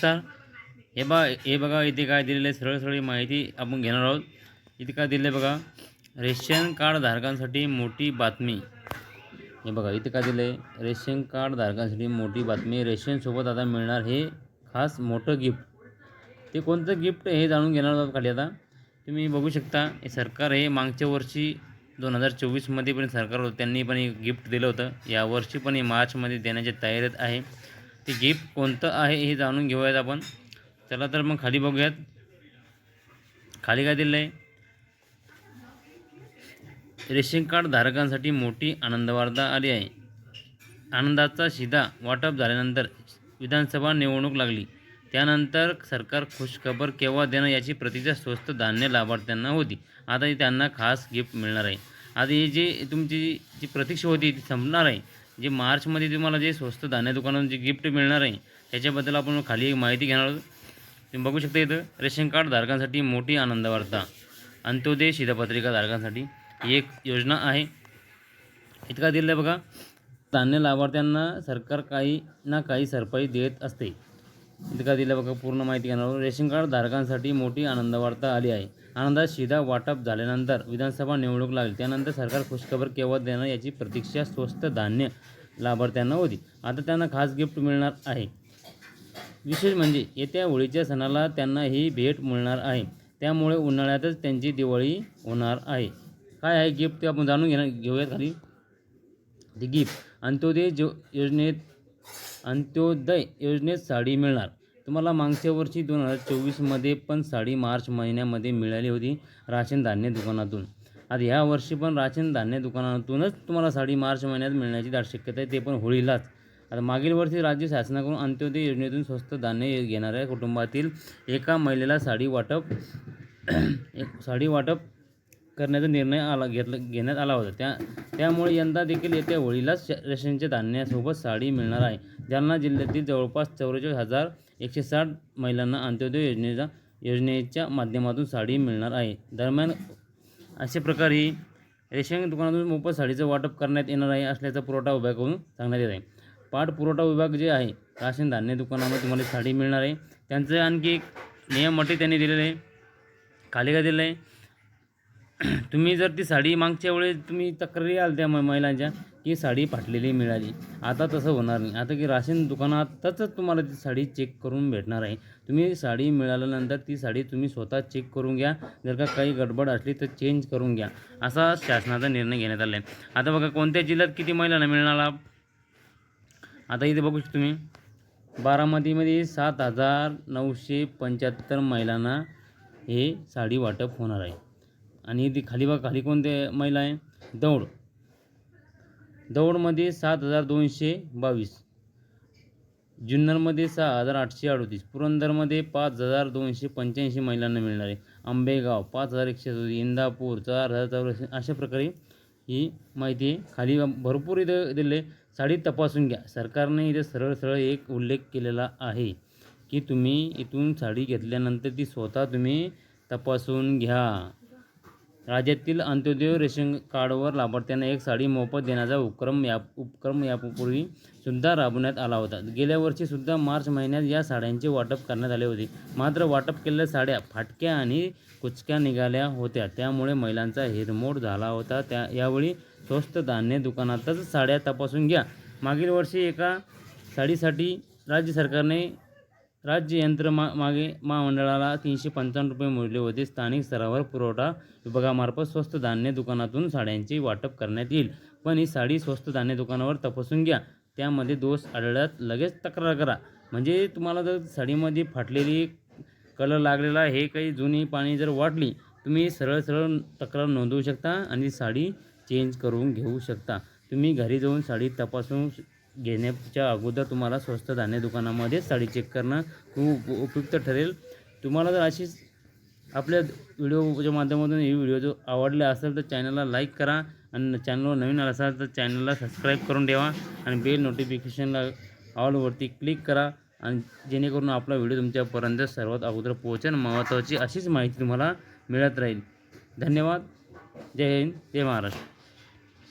सविस्तर हे बा हे बघा इथे काय दिलेलं आहे सरळ सरळ माहिती आपण घेणार आहोत. इथे काय दिलं आहे बघा रेशन कार्ड धारकांसाठी मोठी बातमी. हे बघा इथे काय दिलं आहे रेशन कार्ड धारकांसाठी मोठी बातमी. रेशनसोबत आता मिळणार हे खास मोठं गिफ्ट. ते कोणतं गिफ्ट हे जाणून घेणार आहोत खाली आता. तुम्ही बघू शकता हे सरकार हे मागच्या वर्षी दोन हजार चोवीसमध्ये पण सरकार होतं त्यांनी पण हे गिफ्ट दिलं होतं. यावर्षी पण हे मार्चमध्ये देण्याच्या तयारीत आहे. ते गिफ्ट कोणतं आहे हे जाणून घेऊयात आपण. चला तर मग खाली बघूयात. खाली काय दिलं आहे रेशन कार्ड धारकांसाठी मोठी आनंदवार्ता आली आहे. आनंदाचा शिधा वाटप झाल्यानंतर विधानसभा निवडणूक लागली. त्यानंतर सरकार खुशखबर केव्हा देणं याची प्रतीक्षा स्वस्त धान्य लाभार्थ्यांना होती. आता त्यांना खास गिफ्ट मिळणार आहे. आता ही जी तुमची जी प्रतीक्षा होती ती संपणार आहे. जे मार्चमध्ये तुम्हाला जे स्वस्त धान्य दुकानातून जे गिफ्ट मिळणार आहे त्याच्याबद्दल आपण खाली एक माहिती घेणार आहोत. तुम्ही बघू शकता इथं रेशन कार्ड धारकांसाठी मोठी आनंदवार्ता अंत्योदय शिधापत्रिका धारकांसाठी ही एक योजना आहे. इतका दिलं आहे बघा धान्य लाभार्थ्यांना सरकार काही ना काही सरपाई देत असते. इतका दिल्या बघा पूर्ण माहिती घेणार रेशन कार्ड धारकांसाठी मोठी आनंदवार्ता आली आहे. आनंदात शिधा वाटप झाल्यानंतर विधानसभा निवडणूक लागली. त्यानंतर सरकार खुशखबर केव्हा देणार याची प्रतीक्षा स्वस्त धान्य लाभार्थ्यांना होती. आता त्यांना खास गिफ्ट मिळणार आहे. विशेष म्हणजे येत्या होळीच्या सणाला त्यांना ही भेट मिळणार आहे. त्यामुळे उन्हाळ्यातच त्यांची दिवाळी होणार आहे. काय आहे गिफ्ट ते आपण जाणून घेणार घेऊयात खाली. ती गिफ्ट अंत्योदय जो योजनेत अंत्योदय योजनेत साडी मिळणार. तुम्हाला मागच्या वर्षी दोन हजार चोवीसमध्ये पण साडी मार्च महिन्यामध्ये मिळाली होती राशन धान्य दुकानातून. आता ह्या वर्षी पण राशन धान्य दुकानातूनच तुम्हाला साडी मार्च महिन्यात मिळण्याची दाट शक्यता आहे ते पण होळीलाच. आता मागील वर्षी राज्य शासनाकडून अंत्योदय योजनेतून स्वस्त धान्य घेणाऱ्या कुटुंबातील एका महिलेला साडी वाटप एक साडी वाटप करण्याचा निर्णय आला घेतला घेण्यात आला होता. त्या त्यामुळे यंदा देखील येत्या होळीलाच श- रेशनच्या धान्यासोबत साडी मिळणार आहे. जालना जिल्ह्यातील जवळपास चौवेचाळीस हजार एकशे साठ महिलांना अंत्योदय योजनेचा योजनेच्या माध्यमातून साडी मिळणार आहे. दरम्यान अशा प्रकारे रेशन दुकानातून मोफत साडीचं वाटप करण्यात येणार आहे असल्याचा पुरवठा विभागाकडून सांगण्यात येत आहे. पाठ पुरवठा विभाग जे आहे राशन धान्य दुकानामध्ये तुम्हाला साडी मिळणार आहे. त्यांचं आणखी एक नियम अटी त्यांनी दिलेलं आहे. खाली काय दिलं आहे. तुम्ही जर ती साडी मागच्या वेळेस तुम्ही तक्रारी आल त्या म- महिलांच्या की साडी फाटलेली मिळाली. आता तसं होणार नाही. आता की राशन दुकानातच तुम्हाला ती साडी चेक करून भेटणार आहे. तुम्ही साडी मिळाल्यानंतर ती साडी तुम्ही स्वतः चेक करून घ्या. जर का काही गडबड असली तर चेंज करून घ्या. असा शासनाचा निर्णय घेण्यात आला आहे आता बघा कोणत्या जिल्ह्यात किती महिलांना मिळणार आता इथे बघू शकता तुम्ही. बारामतीमध्ये सात हजार नऊशे पंच्याहत्तर महिलांना हे साडी वाटप होणार आहे. आणि ती खाली बघा खाली कोणते महिला आहे? दौड. दौडमध्ये सात हजार दोनशे बावीस. जुन्नरमध्ये सहा हजार आठशे अडतीस. पुरंदरमध्ये पाच हजार दोनशे पंच्याऐंशी महिलांना मिळणार आहे. आंबेगाव पाच हजार एकशे सदतीस इंदापूर चार हजार चौऱ्याऐंशी. अशा प्रकारे ही माहिती आहे खाली भरपूर इथं दिले साडी तपासून घ्या. सरकारने इथे सरळ सरळ एक उल्लेख केलेला आहे की तुम्ही इथून साडी घेतल्यानंतर ती स्वतः तुम्ही तपासून घ्या. राज्यातील अंत्योदय रेशन कार्डवर लाभार्थ्यांना एक साडी मोफत देण्याचा उपक्रम या उपक्रम यापूर्वी सुद्धा राबवण्यात आला होता. गेल्या वर्षीसुद्धा मार्च महिन्यात या साड्यांचे वाटप करण्यात आले होते. मात्र वाटप केलेल्या साड्या फाटक्या आणि कुचक्या निघाल्या होत्या. त्यामुळे महिलांचा हिरमोड झाला होता. त्या यावेळी स्वस्त धान्य दुकानातच साड्या तपासून घ्या. मागील वर्षी एका साडीसाठी राज्य सरकारने राज्य यंत्र मा मागे महामंडळाला तीनशे पंचावन्न रुपये मूल्य होते. स्थानिक स्तरावर पुरवठा विभागामार्फत स्वस्त धान्य दुकानातून साड्यांचे वाटप करण्यात येईल. पण ही साडी स्वस्त धान्य दुकानावर तपासून घ्या. त्यामध्ये दोष आढळल्यास लगेच तक्रार करा. म्हणजे तुम्हाला जर साडीमध्ये फाटलेली कलर लागलेला हे काही जुनी पाणी जर वाटली तुम्ही सरळ सरळ तक्रार नोंदवू शकता आणि साडी चेंज करून घेऊ शकता. तुम्ही घरी जाऊन साडी तपासून घेण्याच्या अगोदर तुम्हाला स्वस्त धान्य दुकानामध्ये साडी चेक करणं खूप उपयुक्त ठरेल. तुम्हाला जर अशीच आपल्या व्हिडिओच्या माध्यमातून ही व्हिडिओ जो आवडला असेल तर चॅनलला लाईक करा आणि चॅनलवर नवीन आला असाल तर चॅनलला सबस्क्राईब करून ठेवा आणि बेल नोटिफिकेशनला ऑलवरती क्लिक करा आणि जेणेकरून आपला व्हिडिओ तुमच्यापर्यंत सर्वात अगोदर पोहोचेल महत्त्वाची अशीच माहिती तुम्हाला मिळत राहील. धन्यवाद. जय हिंद. जय महाराष्ट्र.